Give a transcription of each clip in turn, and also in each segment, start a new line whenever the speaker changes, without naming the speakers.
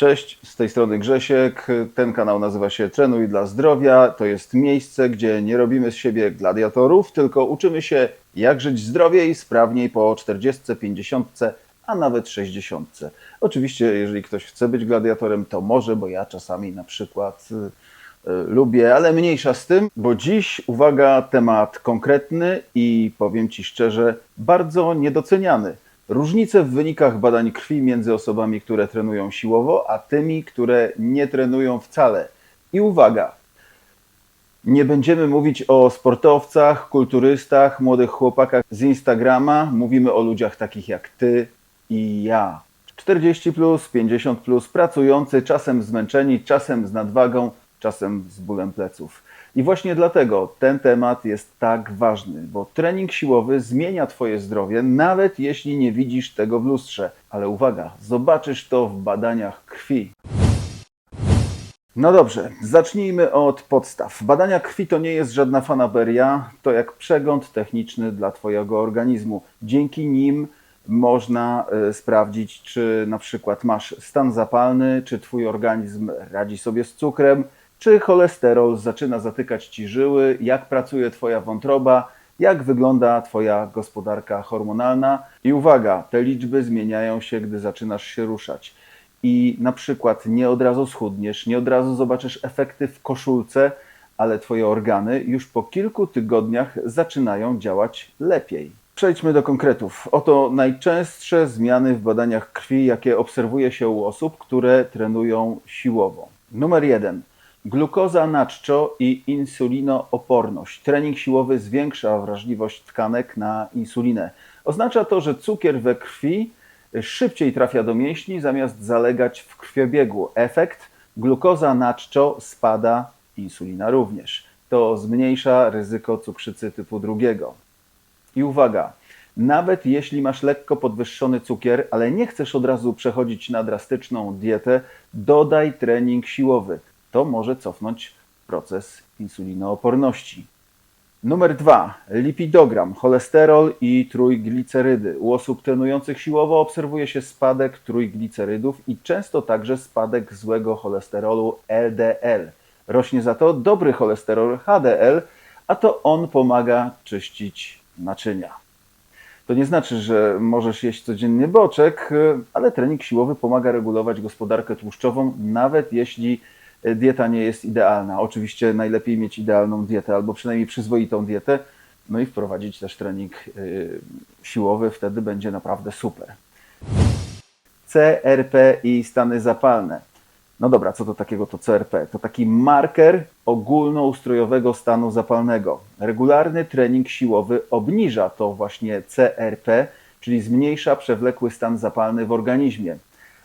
Cześć, z tej strony Grzesiek. Ten kanał nazywa się Trenuj dla Zdrowia. To jest miejsce, gdzie nie robimy z siebie gladiatorów, tylko uczymy się, jak żyć zdrowiej, sprawniej po 40, 50, a nawet 60. Oczywiście, jeżeli ktoś chce być gladiatorem, to może, bo ja czasami na przykład y, y, lubię, ale mniejsza z tym, bo dziś, uwaga, temat konkretny i powiem Ci szczerze, bardzo niedoceniany. Różnice w wynikach badań krwi między osobami, które trenują siłowo, a tymi, które nie trenują wcale. I uwaga, nie będziemy mówić o sportowcach, kulturystach, młodych chłopakach z Instagrama. Mówimy o ludziach takich jak ty i ja. 40 plus, 50 plus, pracujący, czasem zmęczeni, czasem z nadwagą, czasem z bólem pleców. I właśnie dlatego ten temat jest tak ważny, bo trening siłowy zmienia Twoje zdrowie, nawet jeśli nie widzisz tego w lustrze. Ale uwaga, zobaczysz to w badaniach krwi. No dobrze, zacznijmy od podstaw. Badania krwi to nie jest żadna fanaberia, to jak przegląd techniczny dla Twojego organizmu. Dzięki nim można e, sprawdzić, czy na przykład masz stan zapalny, czy Twój organizm radzi sobie z cukrem, czy cholesterol zaczyna zatykać Ci żyły, jak pracuje Twoja wątroba, jak wygląda Twoja gospodarka hormonalna. I uwaga, te liczby zmieniają się, gdy zaczynasz się ruszać. I na przykład nie od razu schudniesz, nie od razu zobaczysz efekty w koszulce, ale Twoje organy już po kilku tygodniach zaczynają działać lepiej. Przejdźmy do konkretów. Oto najczęstsze zmiany w badaniach krwi, jakie obserwuje się u osób, które trenują siłowo. Numer jeden. Glukoza na czczo i insulinooporność. Trening siłowy zwiększa wrażliwość tkanek na insulinę. Oznacza to, że cukier we krwi szybciej trafia do mięśni zamiast zalegać w krwiobiegu. Efekt? Glukoza na czczo spada, insulina również. To zmniejsza ryzyko cukrzycy typu drugiego. I uwaga, nawet jeśli masz lekko podwyższony cukier, ale nie chcesz od razu przechodzić na drastyczną dietę, dodaj trening siłowy. To może cofnąć proces insulinooporności. Numer dwa, lipidogram, cholesterol i trójglicerydy. U osób trenujących siłowo obserwuje się spadek trójglicerydów i często także spadek złego cholesterolu LDL. Rośnie za to dobry cholesterol HDL, a to on pomaga czyścić naczynia. To nie znaczy, że możesz jeść codziennie boczek, ale trening siłowy pomaga regulować gospodarkę tłuszczową, nawet jeśli dieta nie jest idealna. Oczywiście najlepiej mieć idealną dietę, albo przynajmniej przyzwoitą dietę, no i wprowadzić też trening yy, siłowy, wtedy będzie naprawdę super. CRP i stany zapalne. No dobra, co to takiego to CRP? To taki marker ogólnoustrojowego stanu zapalnego. Regularny trening siłowy obniża to właśnie CRP, czyli zmniejsza przewlekły stan zapalny w organizmie.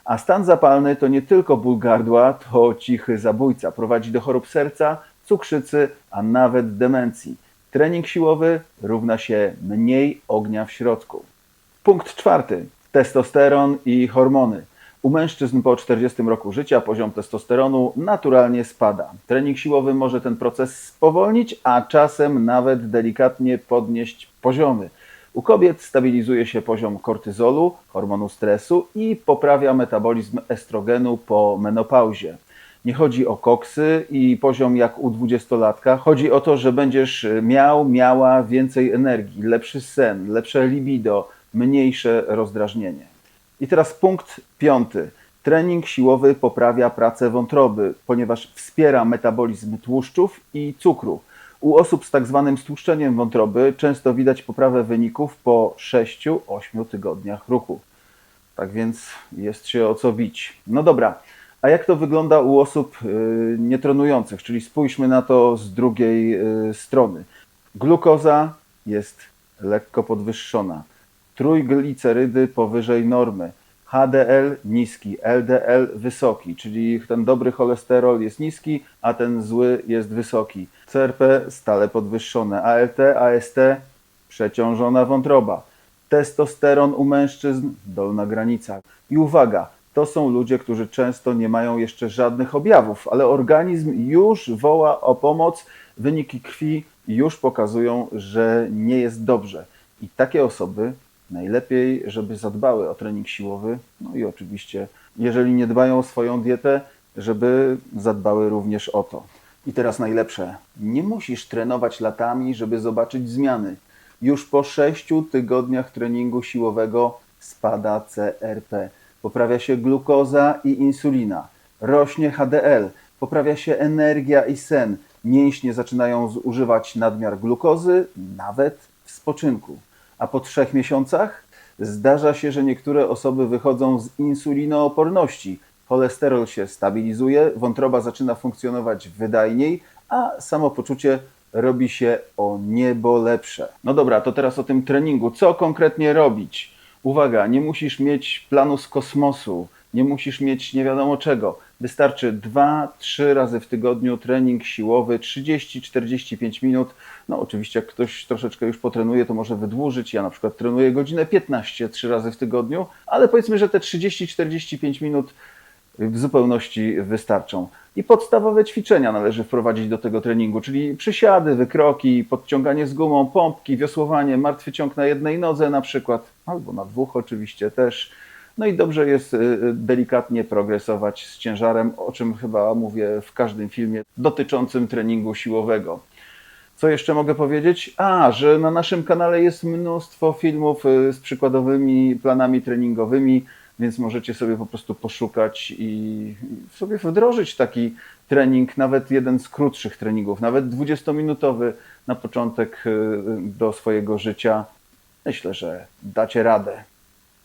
A stan zapalny to nie tylko ból gardła, to cichy zabójca. Prowadzi do chorób serca, cukrzycy, a nawet demencji. Trening siłowy równa się mniej ognia w środku. Punkt czwarty. Testosteron i hormony. U mężczyzn po 40 roku życia poziom testosteronu naturalnie spada. Trening siłowy może ten proces spowolnić, a czasem nawet delikatnie podnieść poziomy. U kobiet stabilizuje się poziom kortyzolu, hormonu stresu i poprawia metabolizm estrogenu po menopauzie. Nie chodzi o koksy i poziom jak u dwudziestolatka. Chodzi o to, że będziesz miał, miała więcej energii, lepszy sen, lepsze libido, mniejsze rozdrażnienie. I teraz punkt piąty. Trening siłowy poprawia pracę wątroby, ponieważ wspiera metabolizm tłuszczów i cukru. U osób z tak zwanym stłuszczeniem wątroby często widać poprawę wyników po 6-8 tygodniach ruchu. Tak więc jest się o co bić. No dobra, a jak to wygląda u osób yy, nietrenujących? Czyli spójrzmy na to z drugiej yy, strony. Glukoza jest lekko podwyższona. Trójglicerydy powyżej normy. HDL niski, LDL wysoki, czyli ten dobry cholesterol jest niski, a ten zły jest wysoki. CRP stale podwyższone, ALT, AST przeciążona wątroba. Testosteron u mężczyzn dolna granica. I uwaga, to są ludzie, którzy często nie mają jeszcze żadnych objawów, ale organizm już woła o pomoc, wyniki krwi już pokazują, że nie jest dobrze. I takie osoby najlepiej, żeby zadbały o trening siłowy, no i oczywiście jeżeli nie dbają o swoją dietę, żeby zadbały również o to. I teraz najlepsze. Nie musisz trenować latami, żeby zobaczyć zmiany. Już po 6 tygodniach treningu siłowego spada CRP, poprawia się glukoza i insulina, rośnie HDL, poprawia się energia i sen. Mięśnie zaczynają zużywać nadmiar glukozy, nawet w spoczynku. A po trzech miesiącach zdarza się, że niektóre osoby wychodzą z insulinooporności. Cholesterol się stabilizuje, wątroba zaczyna funkcjonować wydajniej, a samopoczucie robi się o niebo lepsze. No dobra, to teraz o tym treningu. Co konkretnie robić? Uwaga, nie musisz mieć planu z kosmosu, nie musisz mieć nie wiadomo czego. Wystarczy 2-3 razy w tygodniu trening siłowy 30-45 minut. No oczywiście jak ktoś troszeczkę już potrenuje, to może wydłużyć. Ja na przykład trenuję godzinę 15 3 razy w tygodniu, ale powiedzmy, że te 30-45 minut w zupełności wystarczą. I podstawowe ćwiczenia należy wprowadzić do tego treningu, czyli przysiady, wykroki, podciąganie z gumą, pompki, wiosłowanie, martwy ciąg na jednej nodze na przykład, albo na dwóch oczywiście też. No i dobrze jest y, y, delikatnie progresować z ciężarem, o czym chyba mówię w każdym filmie dotyczącym treningu siłowego. Co jeszcze mogę powiedzieć? A, że na naszym kanale jest mnóstwo filmów y, z przykładowymi planami treningowymi, więc możecie sobie po prostu poszukać i sobie wdrożyć taki trening, nawet jeden z krótszych treningów, nawet 20-minutowy na początek do swojego życia. Myślę, że dacie radę.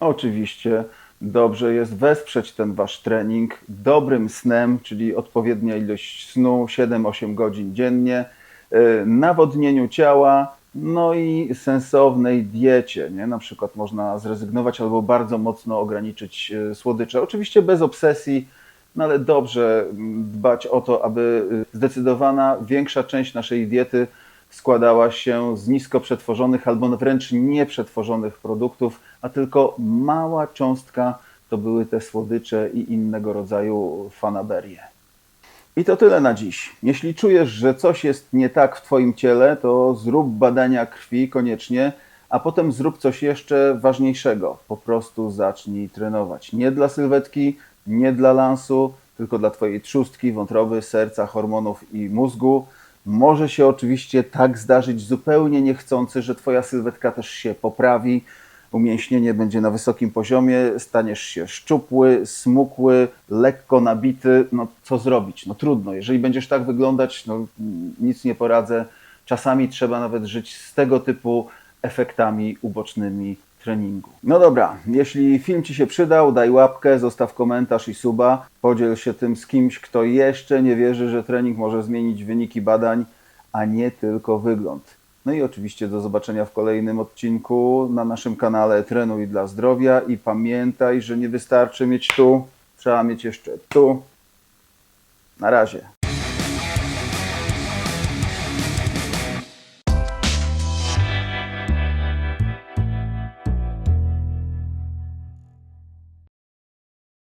Oczywiście dobrze jest wesprzeć ten wasz trening dobrym snem, czyli odpowiednia ilość snu 7-8 godzin dziennie, y, nawodnieniu ciała, no i sensownej diecie. Nie? Na przykład można zrezygnować albo bardzo mocno ograniczyć y, słodycze. Oczywiście bez obsesji, no ale dobrze mm, dbać o to, aby y, zdecydowana większa część naszej diety składała się z nisko przetworzonych albo wręcz nieprzetworzonych produktów, a tylko mała cząstka to były te słodycze i innego rodzaju fanaberie. I to tyle na dziś. Jeśli czujesz, że coś jest nie tak w Twoim ciele, to zrób badania krwi koniecznie, a potem zrób coś jeszcze ważniejszego. Po prostu zacznij trenować. Nie dla sylwetki, nie dla lansu, tylko dla Twojej trzustki, wątroby, serca, hormonów i mózgu. Może się oczywiście tak zdarzyć zupełnie niechcący, że Twoja sylwetka też się poprawi, umięśnienie będzie na wysokim poziomie, staniesz się szczupły, smukły, lekko nabity. No co zrobić? No trudno. Jeżeli będziesz tak wyglądać, no nic nie poradzę. Czasami trzeba nawet żyć z tego typu efektami ubocznymi treningu. No dobra, jeśli film Ci się przydał, daj łapkę, zostaw komentarz i suba. Podziel się tym z kimś, kto jeszcze nie wierzy, że trening może zmienić wyniki badań, a nie tylko wygląd. No i oczywiście do zobaczenia w kolejnym odcinku na naszym kanale Trenuj dla Zdrowia i pamiętaj, że nie wystarczy mieć tu, trzeba mieć jeszcze tu. Na razie.